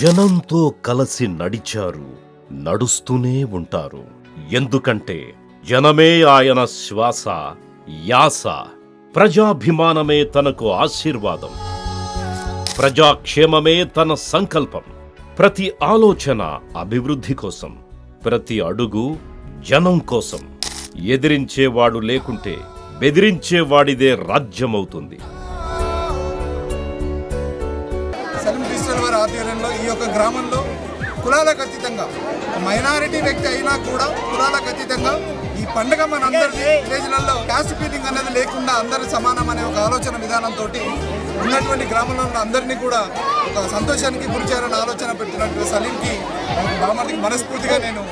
జనంతో కలసి నడిచారు నడుస్తూనే ఉంటారు. ఎందుకంటే జనమే ఆయన శ్వాస యాస. ప్రజాభిమానమే తనకు ఆశీర్వాదం. ప్రజాక్షేమమే తన సంకల్పం. ప్రతి ఆలోచన అభివృద్ధి కోసం ప్రతి అడుగు జనం కోసం. ఎదిరించేవాడు లేకుంటే బెదిరించేవాడిదే రాజ్యమవుతుంది. యొక్క గ్రామంలో కులాలకు అతీతంగా మైనారిటీ వ్యక్తి అయినా కూడా కులాలకు అతీతంగా ఈ పండుగ మనందరి విలేజ్లలో క్యాస్ట్ ఫీలింగ్ అనేది లేకుండా అందరు సమానం అనే ఒక ఆలోచన విధానంతో ఉన్నటువంటి గ్రామంలో ఉన్న అందరినీ కూడా ఒక సంతోషానికి గురి చేయాలని ఆలోచన పెట్టినటువంటి సలీంకి బామర్దికి మనస్ఫూర్తిగా నేను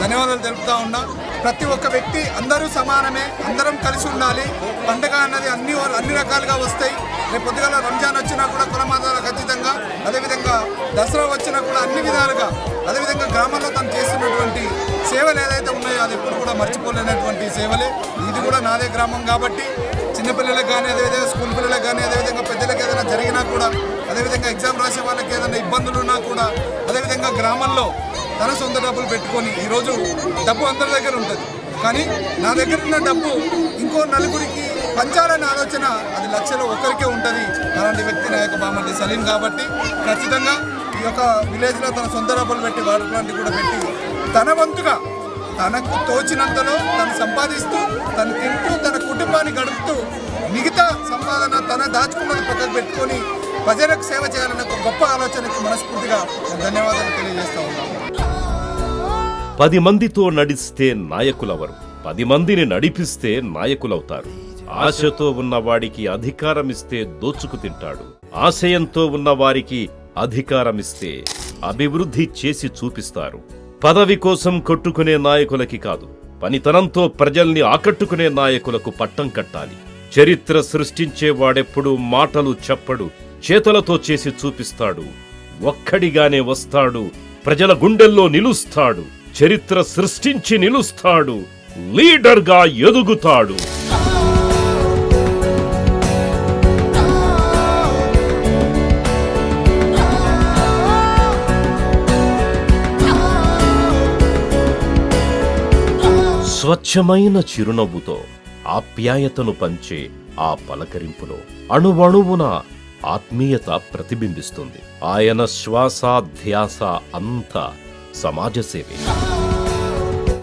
ధన్యవాదాలు తెలుపుతా ఉన్నా. ప్రతి ఒక్క వ్యక్తి అందరూ సమానమే అందరం కలిసి ఉండాలి. పండగ అన్నది అన్ని అన్ని రకాలుగా వస్తాయి. రేపు పొద్దుగల రంజాన్ వచ్చినా కూడా కులమాదాలకు ఖచ్చితంగా అదేవిధంగా దసరా వచ్చినా కూడా అన్ని విధాలుగా అదేవిధంగా గ్రామంలో తను చేస్తున్నటువంటి సేవలు ఏదైతే ఉన్నాయో అది ఎప్పుడు కూడా మర్చిపోలేనటువంటి సేవలే. ఇది కూడా నాదే గ్రామం కాబట్టి చిన్నపిల్లలకు కానీ అదేవిధంగా స్కూల్ పిల్లలకు కానీ అదేవిధంగా పెద్దలకు ఏదైనా జరిగినా కూడా అదేవిధంగా ఎగ్జామ్ రాసే వాళ్ళకి ఏదైనా ఇబ్బందులు ఉన్నా కూడా అదేవిధంగా గ్రామంలో తన సొంత డబ్బులు పెట్టుకొని ఈరోజు డబ్బు అందరి దగ్గర ఉంటుంది. కానీ నా దగ్గర ఉన్న డబ్బు ఇంకో నలుగురికి పంచాలనే ఆలోచన అది లక్షలో ఒకరికే ఉంటుంది. అలాంటి వ్యక్తి నా యొక్క బామర్ది సలీం కాబట్టి ఖచ్చితంగా ఈ యొక్క విలేజ్లో తన సొంత డబ్బులు పెట్టి వాడుకోవడానికి కూడా పెట్టి తన వంతుగా తనకు తోచినంతలో తను సంపాదిస్తూ తను తింటూ తన కుటుంబాన్ని గడుపుతూ మిగతా సంపాదన తన దాచుకున్నది పక్కకు పెట్టుకొని ప్రజలకు సేవ చేయాలన్న ఒక గొప్ప ఆలోచనకి మనస్ఫూర్తిగా ధన్యవాదాలు తెలియజేస్తూ ఉన్నాను పది మందితో నడిస్తే నాయకులవరు. పది మందిని నడిపిస్తే నాయకులవుతారు. ఆశతో ఉన్నవాడికి అధికారమిస్తే దోచుకు తింటాడు. ఆశయంతో ఉన్నవారికి అధికారమిస్తే అభివృద్ధి చేసి చూపిస్తారు. పదవి కోసం కొట్టుకునే నాయకులకి కాదు పనితనంతో ప్రజల్ని ఆకట్టుకునే నాయకులకు పట్టం కట్టాలి. చరిత్ర సృష్టించేవాడెప్పుడు మాటలు చెప్పడు చేతలతో చేసి చూపిస్తాడు. ఒక్కడిగానే వస్తాడు ప్రజల గుండెల్లో నిలుస్తాడు. చరిత్ర సృష్టించి నిలుస్తాడు లీడర్గా ఎదుగుతాడు. స్వచ్ఛమైన చిరునవ్వుతో ఆప్యాయతను పంచే ఆ పలకరింపులో అణువణువున ఆత్మీయత ప్రతిబింబిస్తుంది. ఆయన శ్వాస ధ్యాస అంతా సమాజ సేవే.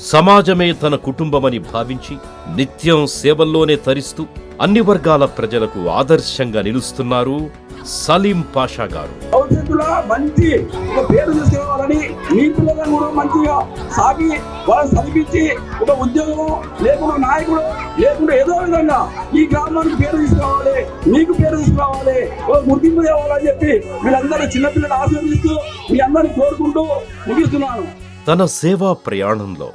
సమాజమే తన కుటుంబమని భావించి నిత్యం సేవల్లోనే తరిస్తూ అన్ని వర్గాల ప్రజలకు ఆదర్శంగా నిలుస్తున్నారు సలీం పాషా గారు. భవిష్యత్తులో మంచి ఒక పేరు తీసుకురావాలని మీ పిల్లలను కూడా మంచిగా సాగి వాళ్ళని చదివించి ఒక ఉద్యోగం లేకుండా నాయకుడు లేకుండా ఏదో విధంగా ఈ గ్రామానికి పేరు తీసుకురావాలి మీకు పేరు తీసుకురావాలి ఒక గుర్తింపు తేవాలని చెప్పి వీళ్ళందరూ చిన్నపిల్లలు ఆశీర్వదిస్తూ మీ అందరిని కోరుకుంటూ ముగిస్తున్నాను. తన సేవా ప్రయాణంలో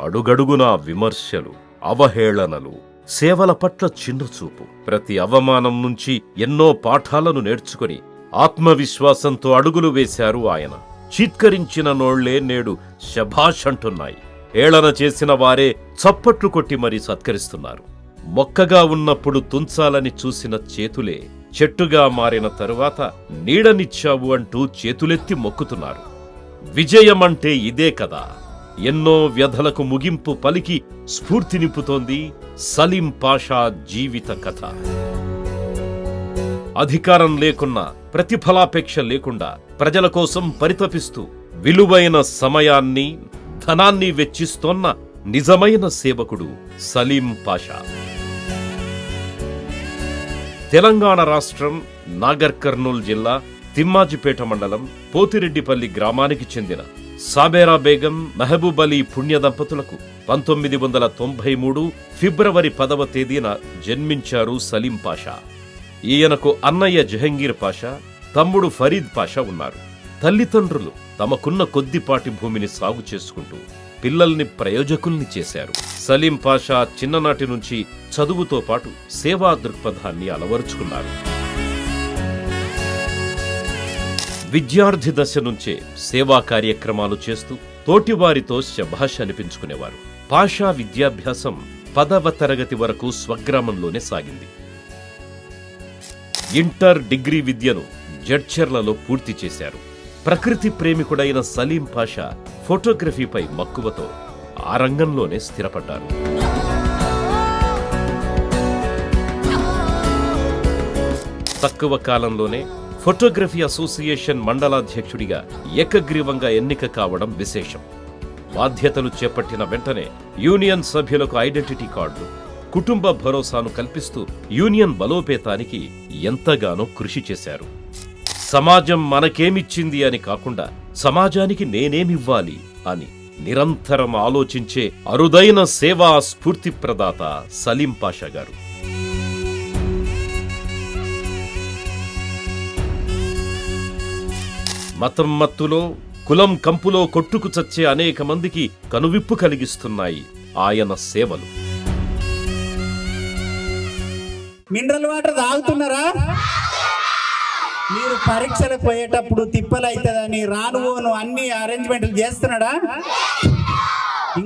అడుగడుగునా విమర్శలు అవహేళనలు సేవల పట్ల చిన్నచూపు. ప్రతి అవమానం నుంచి ఎన్నో పాఠాలను నేర్చుకుని ఆత్మవిశ్వాసంతో అడుగులు వేశారు ఆయన. చీత్కరించిన నోళ్ళే నేడు శభాష్ అంటున్నాయి ఏళన చేసిన వారే చప్పట్లు కొట్టి మరీ సత్కరిస్తున్నారు. మొక్కగా ఉన్నప్పుడు తుంచాలని చూసిన చేతులే చెట్టుగా మారిన తరువాత నీడనిచ్చావు అంటూ చేతులెత్తి మొక్కుతున్నారు. విజయమంటే ఇదే కదా. ఎన్నో వ్యధలకు ముగింపు పలికి స్ఫూర్తి నింపుతోంది సలీం పాషా జీవిత కథ. అధికారం లేకున్నా ప్రతిఫలాపేక్ష లేకుండా ప్రజల కోసం పరితపిస్తూ విలువైన సమయాన్ని ధనాన్ని వెచ్చిస్తోన్న నిజమైన సేవకుడు సలీం పాషా. తెలంగాణ రాష్ట్రం నాగర్ కర్నూల్ జిల్లా తిమ్మాజిపేట మండలం పోతిరెడ్డిపల్లి గ్రామానికి చెందిన సాబేరా బేగం మహబూబ్ అలీ పుణ్య దంపతులకు పంతొమ్మిది వందల తొంభై మూడు ఫిబ్రవరి పదవ తేదీన జన్మించారు సలీం పాషా. ఈయనకు అన్నయ్య జహంగీర్ పాషా తమ్ముడు ఫరీద్ పాషా ఉన్నారు. తల్లిదండ్రులు తమకున్న కొద్దిపాటి భూమిని సాగు చేసుకుంటూ పిల్లల్ని ప్రయోజకుల్ని చేశారు. సలీం పాషా చిన్ననాటి నుంచి చదువుతో పాటు సేవా దృక్పథాన్ని అలవరుచుకున్నారు. విద్యార్థి దశ నుంచే సేవా కార్యక్రమాలు చేస్తూ తోటివారితో శభాష్ అనిపించుకునేవారు. పాషా విద్యాభ్యాసం పదవ తరగతి వరకు స్వగ్రామంలోనే సాగింది. ఇంటర్ డిగ్రీ విద్యను జడ్చర్లలో పూర్తి చేశారు. ప్రకృతి ప్రేమికుడైన సలీం పాషా ఫోటోగ్రఫీపై మక్కువతో ఆ రంగంలోనే స్థిరపడ్డారు. తక్కువ కాలంలోనే ఫోటోగ్రఫీ అసోసియేషన్ మండలాధ్యక్షుడిగా ఏకగ్రీవంగా ఎన్నిక కావడం విశేషం. బాధ్యతలు చేపట్టిన వెంటనే యూనియన్ సభ్యులకు ఐడెంటిటీ కార్డు కుటుంబ భరోసాను కల్పిస్తూ యూనియన్ బలోపేతానికి ఎంతగానో కృషి చేశారు. సమాజం మనకేమిచ్చింది అని కాకుండా సమాజానికి నేనేమివ్వాలి అని నిరంతరం ఆలోచించే అరుదైన సేవా స్ఫూర్తి ప్రదాత సలీం పాషా గారు. మతం మత్తులో కులం కంపులో కొట్టుకు చచ్చే అనేక మందికి కనువిప్పు కలిగిస్తున్నాయి. ఆయన సేవలు. మినరల్ వాటర్ తాగుతున్నారా? మీరు పరీక్షలకు పోయేటప్పుడు తిప్పలు అవుతుందని రానువోను అన్ని అరేంజ్మెంట్లు చేస్తున్నాడా?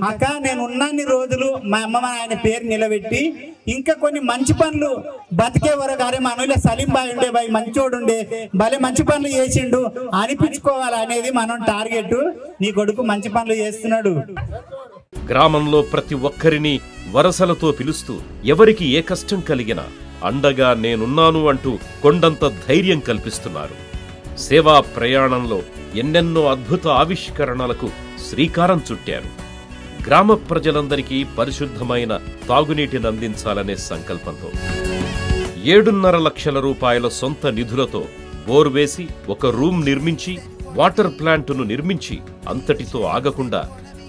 అక్క నేను ఉన్నన్ని రోజులు మా అమ్మ ఆయన పేరు నిలబెట్టి ఇంకా కొన్ని మంచి పనులు బతికే వరకు అరే మనలో సలీం బాయ్ ఉండే బాయ్ మంచోడు ఉండే భలే మంచి పనులు చేసిండు అనిపించుకోవాలి అనేది మనం టార్గెట్. నీ కొడుకు మంచి పనులు చేస్తున్నాడు. గ్రామంలో ప్రతి ఒక్కరిని వరసలతో పిలుస్తూ ఎవరికి ఏ కష్టం కలిగినా అండగా నేనున్నాను అంటూ కొండంత ధైర్యం కల్పిస్తున్నారు. సేవా ప్రయాణంలో ఎన్నెన్నో అద్భుత ఆవిష్కరణలకు శ్రీకారం చుట్టారు. గ్రామ ప్రజలందరికీ పరిశుద్ధమైన తాగునీటిని అందించాలనే సంకల్పంతో ఏడున్నర లక్షల రూపాయల సొంత నిధులతో బోర్ వేసి ఒక రూమ్ నిర్మించి వాటర్ ప్లాంటును నిర్మించి అంతటితో ఆగకుండా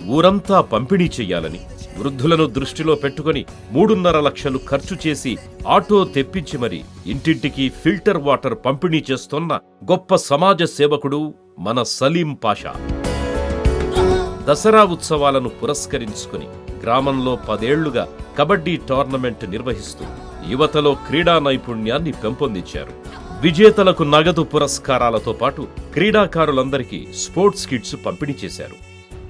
ఊరంతా పంపిణీ చెయ్యాలని వృద్ధులను దృష్టిలో పెట్టుకొని మూడున్నర లక్షలు ఖర్చు చేసి ఆటో తెప్పించి మరి ఇంటింటికి ఫిల్టర్ వాటర్ పంపిణీ చేస్తున్న గొప్ప సమాజ సేవకుడు మన సలీం పాషా. దసరా ఉత్సవాలను పురస్కరించుకుని గ్రామంలో పదేళ్ళుగా కబడ్డీ టోర్నమెంట్ నిర్వహిస్తూ యువతలో క్రీడా నైపుణ్యాన్ని పెంపొందించారు. విజేతలకు నగదు పురస్కారాలతో పాటు క్రీడాకారులందరికీ స్పోర్ట్స్ కిట్స్ పంపిణీ చేశారు.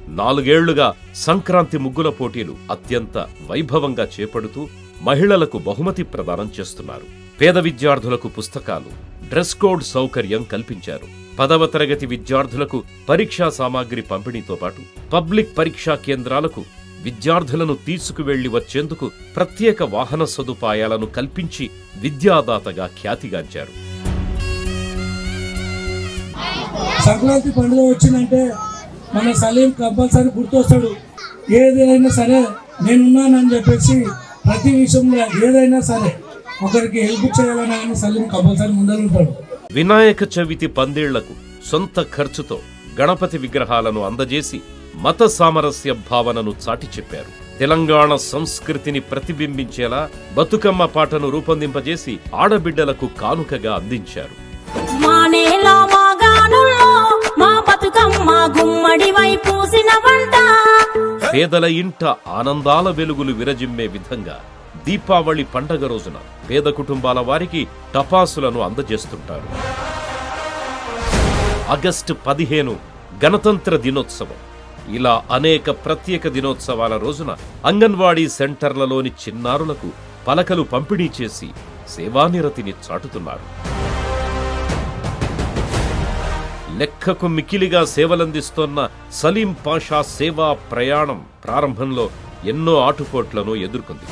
నాలుగేళ్ళుగా సంక్రాంతి ముగ్గుల పోటీలు అత్యంత వైభవంగా చేపడుతూ మహిళలకు బహుమతి ప్రదానం చేస్తున్నారు. పేద విద్యార్థులకు పుస్తకాలు డ్రెస్ కోడ్ సౌకర్యం కల్పించారు. పదవ తరగతి విద్యార్థులకు పరీక్షా సామాగ్రి పంపిణీతో పాటు పబ్లిక్ పరీక్షా కేంద్రాలకు విద్యార్థులను తీసుకువెళ్ళి వచ్చేందుకు ప్రత్యేక వాహన సదుపాయాలను కల్పించి విద్యాదాతగా ఖ్యాతిగాంచారు. సంక్రాంతి పండుగ వచ్చిందంటే మన సలీం కంపల్సరీ గుర్తొస్తాడు. ఏదైనా సరే నేనున్నానని చెప్పేసి ప్రతి విషయంలో ఏదైనా సరే ఒకరికి హెల్ప్ చేయాలని ఆయన సలీం కంపల్సరీ ముందరుంటాడు వినాయక చవితి పందేళ్ళకు సొంత ఖర్చుతో గణపతి విగ్రహాలను అందజేసి మత సామరస్య భావనను చాటి చెప్పారు. తెలంగాణ సంస్కృతిని ప్రతిబింబించేలా బతుకమ్మ పాటను రూపొందింపజేసి ఆడబిడ్డలకు కానుకగా అందించారు. పేదల ఇంట ఆనందాల వెలుగులు విరజిమ్మే విధంగా దీపావళి పండగ రోజున పేద కుటుంబాల వారికి టపాసులను అందజేస్తుంటారు. ఆగస్టు పదిహేను గణతంత్ర దినోత్సవం. ఇలా అనేక ప్రత్యేక దినోత్సవాల రోజున అంగన్వాడీ సెంటర్లలోని చిన్నారులకు పలకలు పంపిణీ చేసి సేవానిరతిని చాటుతున్నారు. లెక్కకు మికిలిగా సేవలందిస్తోన్న సలీం పాషా సేవా ప్రయాణం ప్రారంభంలో ఎన్నో ఆటుపోట్లను ఎదుర్కొంది.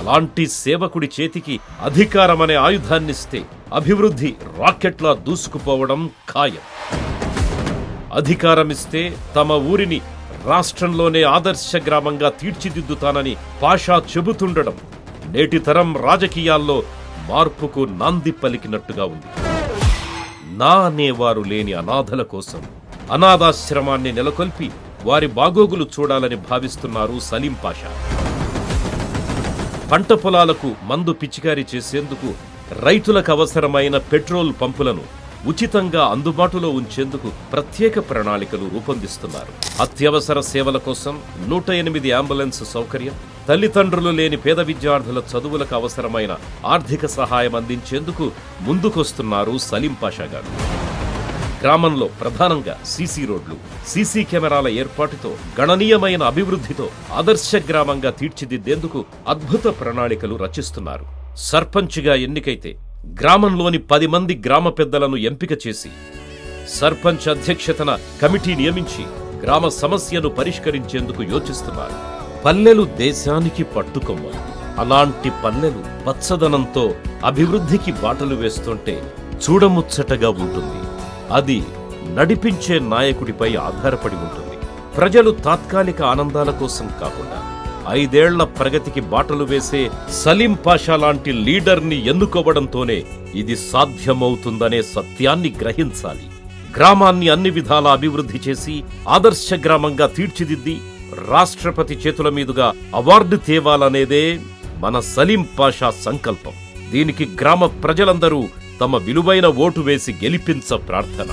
అలాంటి సేవకుడి చేతికి అధికారమనే ఆయుధాన్నిస్తే అభివృద్ధి రాకెట్లా దూసుకుపోవడం ఖాయం. అధికారమిస్తే తమ ఊరిని రాష్ట్రంలోనే ఆదర్శ గ్రామంగా తీర్చిదిద్దుతానని పాషా చెబుతుండడం నేటి తరం రాజకీయాల్లో మార్పుకు నాంది పలికినట్టుగా ఉంది. నా అనేవారు లేని అనాథల కోసం అనాథాశ్రమాన్ని నెలకొల్పి వారి బాగోగులు చూడాలని భావిస్తున్నారు సలీం పాషా. పంట పొలాలకు మందు పిచికారీ చేసేందుకు రైతులకు అవసరమైన పెట్రోల్ పంపులను ఉచితంగా అందుబాటులో ఉంచేందుకు ప్రత్యేక ప్రణాళికలు రూపొందిస్తున్నారు. అత్యవసర సేవల కోసం నూట ఎనిమిది అంబులెన్స్ సౌకర్యం తల్లిదండ్రులు లేని పేద విద్యార్థుల చదువులకు అవసరమైన ఆర్థిక సహాయం అందించేందుకు ముందుకొస్తున్నారు సలీం పాషా గారు. గ్రామంలో ప్రధానంగా సీసీ రోడ్లు సీసీ కెమెరాల ఏర్పాటుతో గణనీయమైన అభివృద్ధితో ఆదర్శ గ్రామంగా తీర్చిదిద్దేందుకు అద్భుత ప్రణాళికలు రచిస్తున్నారు. సర్పంచ్గా ఎన్నికైతే గ్రామంలోని పది మంది గ్రామ పెద్దలను ఎంపిక చేసి సర్పంచ్ అధ్యక్షతన కమిటీ నియమించి గ్రామ సమస్యను పరిష్కరించేందుకు యోచిస్తున్నారు. పల్లెలు దేశానికి పట్టుకొమ్మ అలాంటి పల్లెలు పచ్చదనంతో అభివృద్ధికి బాటలు వేస్తుంటే చూడముచ్చటగా ఉంటుంది. అది నడిపించే నాయకుడిపై ఆధారపడి ఉంటుంది. ప్రజలు తాత్కాలిక ఆనందాల కోసం కాకుండా ఐదేళ్ళ ప్రగతికి బాటలు వేసే సలీం పాషా లాంటి లీడర్ని ఎన్నుకోవడంతోనే ఇది సాధ్యమవుతుందనే సత్యాన్ని గ్రహించాలి. గ్రామాన్ని అన్ని విధాలా అభివృద్ధి చేసి ఆదర్శ గ్రామంగా తీర్చిదిద్ది రాష్ట్రపతి చేతుల మీదుగా అవార్డు తేవాలనేదే మన సలీం పాషా సంకల్పం. దీనికి గ్రామ ప్రజలందరూ తమ విలువైన ఓటు వేసి గెలిపించ ప్రార్థన.